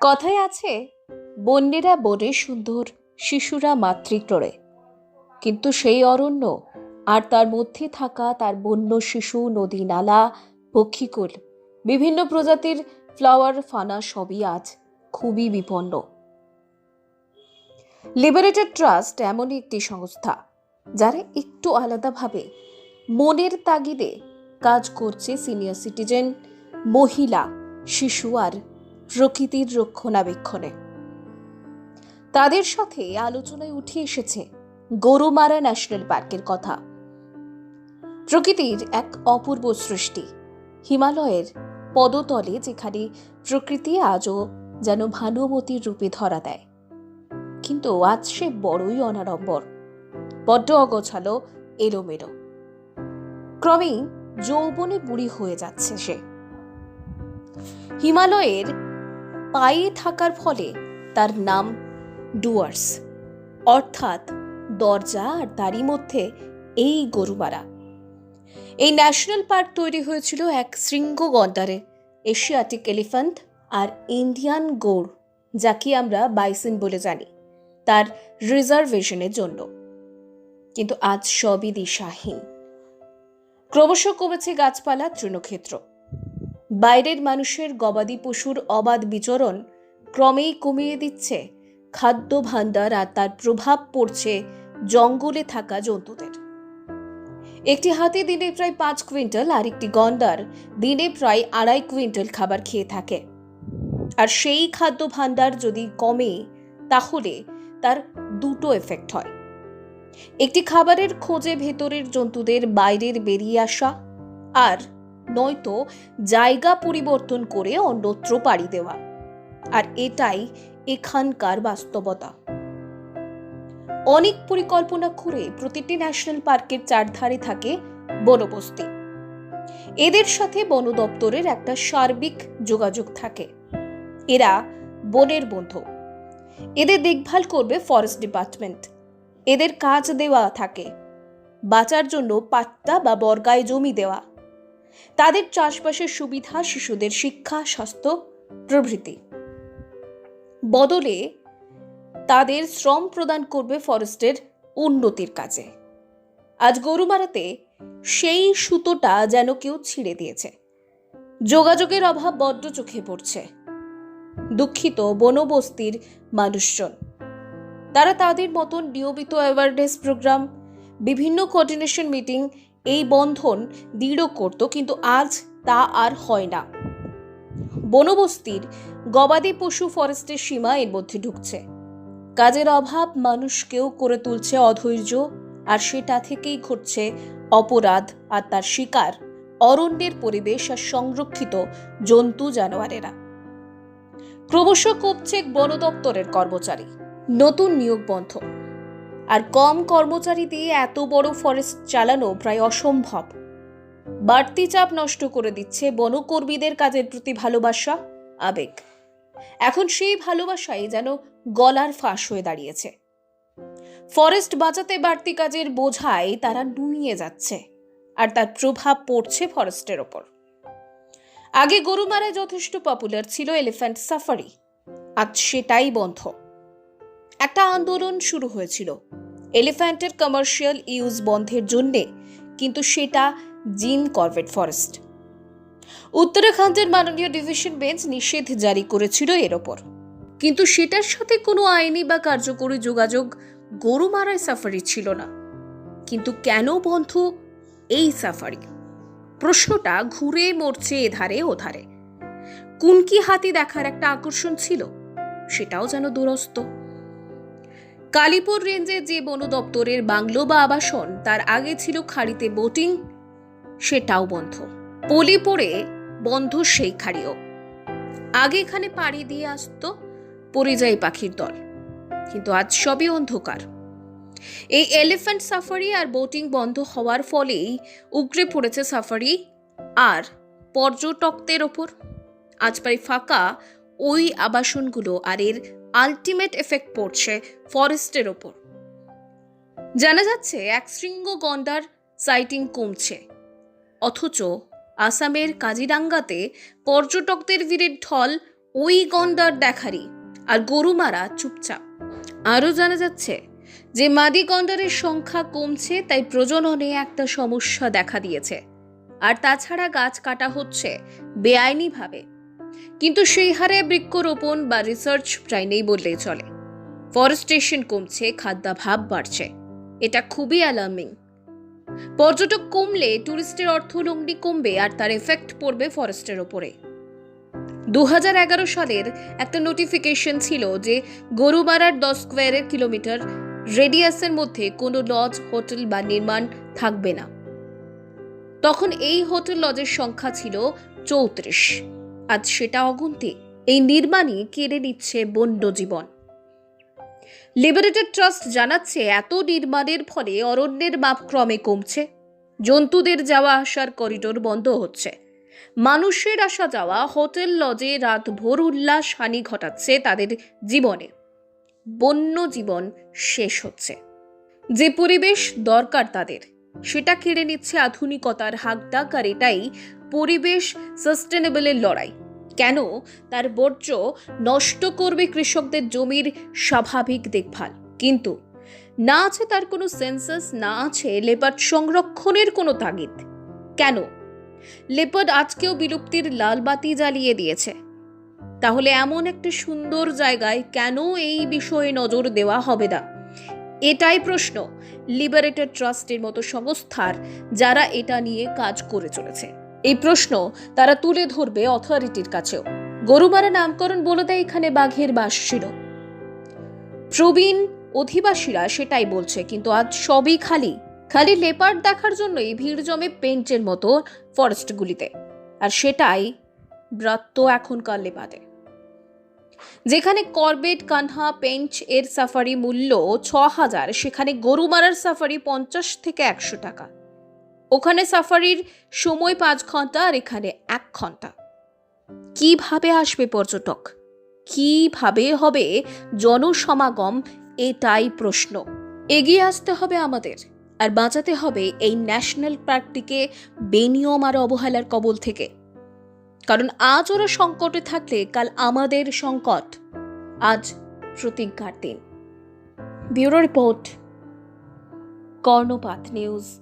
কথায় আছে, বন্যেরা বনে সুন্দর, শিশুরা মাতৃক্ররে কিন্তু সেই অরণ্য আর তার মধ্যে থাকা তার বন্য শিশু, নদী নালা, পক্ষীকুল, বিভিন্ন প্রজাতির ফ্লাওয়ার ফানা সবই আজ খুবই বিপন্ন। লিবারেটেড ট্রাস্ট এমনই একটি সংস্থা, যারা একটু আলাদাভাবে মনের তাগিদে কাজ করছে সিনিয়র সিটিজেন, মহিলা, শিশু আর প্রকৃতির রক্ষণাবেক্ষণে। তাদের সাথে আলোচনায় উঠে এসেছে গরুমারা ন্যাশনাল পার্কের কথা। প্রকৃতির এক অপূর্ব সৃষ্টি, হিমালয়ের পদতলে যেখানে প্রকৃতি আজও যেন ভানুমতির রূপে ধরা দেয়। কিন্তু আজ সে বড়ই অনাড়ম্বর, বড্ড অগোছালো, এলোমেলো। ক্রমেই যৌবনে বুড়ি হয়ে যাচ্ছে সে। হিমালয়ের পায়ে থাকার ফলে তার নাম ডুয়ার্স। অর্থাৎ দরজা আর তারই মধ্যে এই গরুমারা। এই ন্যাশনাল পার্ক তৈরি হয়েছিল এক শৃঙ্গ গন্ডারে, এশিয়াটিক এলিফ্যান্ট আর ইন্ডিয়ান গৌড়, যাকে আমরা বাইসন বলে জানি, তার রিজার্ভেশনের জন্য। কিন্তু আজ সবই দিশাহীন ক্রমশ কমেছে গাছপালা, তৃণক্ষেত্র। বাইরের মানুষের গবাদি পশুর অবাধ বিচরণ ক্রমেই কমিয়ে দিচ্ছে। খাদ্য ভাণ্ডার আর তার প্রভাব পড়ছে জঙ্গলে থাকা জন্তুদের। একটি হাতি দিনে প্রায় পাঁচ কুইন্টাল আর একটি গন্ডার দিনে প্রায় আড়াই কুইন্টাল খাবার খেয়ে থাকে। আর সেই খাদ্য ভাণ্ডার যদি কমে, তাহলে তার দুটো এফেক্ট হয়। একটি খাবারের খোঁজে ভেতরের জন্তুদের বাইরের বেরিয়ে আসা আর নয়তো জায়গা পরিবর্তন করে অন্যত্র পাড়ি দেওয়া। আর এটাই এখানকার বাস্তবতা। অনেক পরিকল্পনা করে প্রতিটি ন্যাশনাল পার্কের চারধারে থাকে বনবস্তি। এদের সাথে বন দপ্তরের একটা সার্বিক যোগাযোগ থাকে। এরা বনের বন্ধু। এদের দেখভাল করবে ফরেস্ট ডিপার্টমেন্ট এদের কাজ দেওয়া থাকে। বাঁচার জন্য পাট্টা বা বর্গায় জমি দেওয়া। তাদের চাষবাসের সুবিধা শিশুদের শিক্ষা, স্বাস্থ্য, প্রভৃতি। বদলে তাদের শ্রম প্রদান করবে ফরেস্টের উন্নতির কাজে। আজ গরুমারাতে সেই সুতোটা যেন কেউ ছিঁড়ে দিয়েছে। যোগাযোগের অভাব বড্ড চোখে পড়ছে। দুঃখিত বনবস্তির মানুষজন। তারা তাদের মতন নিয়মিত অ্যাওয়ারনেস প্রোগ্রাম বিভিন্ন কোঅর্ডিনেশন মিটিং এই বন্ধন দৃঢ় করত, কিন্তু আজ তা আর হয় না। বনবস্তির গবাদি পশু ফরেস্টের সীমা এর মধ্যে ঢুকছে। কাজের অভাব মানুষকেও করে তুলছে অধৈর্য, আর সেটা থেকেই ঘটছে অপরাধ আর তার শিকার, অরণ্যের পরিবেশ আর সংরক্ষিত জন্তু জানোয়ারেরা। ক্রমশ কমছে বন দপ্তরের কর্মচারী। নতুন নিয়োগ বন্ধ আর কম কর্মচারী দিয়ে এত বড় ফরেস্ট চালানো প্রায় অসম্ভব। বাড়তি চাপ নষ্ট করে দিচ্ছে বনকর্মীদের কাজের প্রতি ভালোবাসা, আবেগ। এখন সেই ভালোবাসাই যেন গলার ফাঁস হয়ে দাঁড়িয়েছে। ফরেস্ট বাঁচাতে বাড়তি কাজের বোঝায় তারা নুইয়ে যাচ্ছে, আর তার প্রভাব পড়ছে ফরেস্টের ওপর। আগে গরুমারায় যথেষ্ট পপুলার ছিল এলিফ্যান্ট সাফারি আজ সেটাই বন্ধ। একটা আন্দোলন শুরু হয়েছিল এলিফ্যান্টের কমার্শিয়াল ইউজ বন্ধের জন্যে, কিন্তু সেটা জিন কর্বেট ফরেস্ট। উত্তরাখণ্ডের মাননীয় ডিভিশন বেঞ্চ নিষেধ জারি করেছিল এর ওপর। কিন্তু সেটার সাথে কোনো আইনি বা কার্যকরী যোগাযোগ গরুমারায় সাফারি ছিল না। কিন্তু কেন বন্ধ এই সাফারি প্রশ্নটা ঘুরে মরছে এধারে ওধারে। কুনকি হাতি দেখার একটা আকর্ষণ ছিল, সেটাও যেন দুরস্ত। কালীপুর রেঞ্জে যে বন দপ্তরের বাংলো বা আবাসন, তার আগে ছিল খাড়িতে বোটিং, সেটাও বন্ধ। পলি পড়ে বন্ধ সেই খাড়িও। আগে এখানে পাড়ি দিয়ে আসতো পরিযায়ী পাখির দল। কিন্তু আজ সবই অন্ধকার। এই এলিফ্যান্ট সাফারি আর বোটিং বন্ধ হওয়ার ফলেই উগড়ে পড়েছে সাফারি আর পর্যটকদের ওপর। আজ প্রায় ফাঁকা ওই আবাসনগুলো আর এর আলটিমেট এফেক্ট পড়ছে ফরেস্টের ওপর। জানা যাচ্ছে, এক শৃঙ্গ গন্ডার সাইটিং কমছে। অথচ আসামের কাজিরাঙ্গাতে পর্যটকদের ভিড়ের ঢল ওই গন্ডার দেখারি আর গরু মারা চুপচাপ। আরও জানা যাচ্ছে যে, মাদি গন্ডারের সংখ্যা কমছে, তাই প্রজননে একটা সমস্যা দেখা দিয়েছে। আর তাছাড়া গাছ কাটা হচ্ছে বেআইনিভাবে। কিন্তু সেই হারে বৃক্ষরোপণ বা রিসার্চ প্রায় নেই বললেই চলে। ফরেস্টেশন কমছে, খাদ্যাভাব বাড়ছে। এটা খুবই অ্যালার্মিং পর্যটক কমলে ট্যুরিস্টের অর্থলগ্নি কমবে আর তার এফেক্ট পড়বে ফরেস্টের ওপরে। দু সালের একটা নোটিফিকেশন ছিল যে গরুমারার দশ স্কোয়ারের কিলোমিটার রেডিয়াসের মধ্যে কোনো লজ হোটেল বা নির্মাণ থাকবে না। তখন এই হোটেল লজের সংখ্যা ছিল চৌত্রিশ। আজ সেটা অগুন্তি। এই নির্মাণই কেড়ে নিচ্ছে বন্য জীবন। লিবারেটেড ট্রাস্ট জানাচ্ছে, এত নির্মাণের ফলে অরণ্যের মাপ ক্রমে কমছে। জন্তুদের যাওয়া আসার করিডোর বন্ধ হচ্ছে। মানুষের আসা যাওয়া, হোটেল, লজে রাত ভোর উল্লাস, হানি ঘটাচ্ছে তাদের জীবনে। বন্য জীবন শেষ হচ্ছে। যে পরিবেশ দরকার তাদের, সেটা কেড়ে নিচ্ছে আধুনিকতার হাকডাক আর এটাই পরিবেশ সাস্টেনেবলের লড়াই। কেন তার বর্জ্য নষ্ট করবে কৃষকদের জমির স্বাভাবিক দেখভাল। কিন্তু না আছে তার কোনো সেন্সাস, না আছে লেপার্ড সংরক্ষণের কোনো তাগিদ। কেন? লেপার্ড আজকেও বিলুপ্তির লাল বাতি জ্বালিয়ে দিয়েছে। তাহলে এমন একটা সুন্দর জায়গায় কেন এই বিষয়ে নজর দেওয়া হবে না? এটাই প্রশ্ন লিবারেটেড ট্রাস্টের মতো সংস্থার যারা এটা নিয়ে কাজ করে চলেছে। এই প্রশ্ন তারা তুলে ধরবে অথরিটির কাছেও। গরুমারা নামকরণ বলে দেয় এখানে বাঘের বাস ছিল প্রবীণ অধিবাসীরা সেটাই বলছে, কিন্তু আজ সবই খালি। খালি লেপার্ড দেখার জন্যই ভিড় জমে পেন্টের মতো ফরেস্টগুলিতে। আর সেটাই ব্রাত্য এখনকার লেপাতে যেখানে কর্বেট, কানহা পেঞ্চ এর সাফারি মূল্য ছ হাজার সেখানে গরুমারার সাফারি পঞ্চাশ থেকে একশো টাকা। ওখানে সাফারির সময় পাঁচ ঘণ্টা আর এখানে এক ঘণ্টা। কীভাবে আসবে পর্যটক? কীভাবে হবে জনসমাগম? এটাই প্রশ্ন। এগিয়ে আসতে হবে আমাদের। আর বাঁচাতে হবে এই ন্যাশনাল পার্কটিকে বেনিয়ম আর অবহেলার কবল থেকে। কারণ আজ ওরা সংকটে থাকলে কাল আমাদের সংকট। আজ প্রতিজ্ঞার দিন। ব্যুরো রিপোর্ট, কর্ণপাত নিউজ।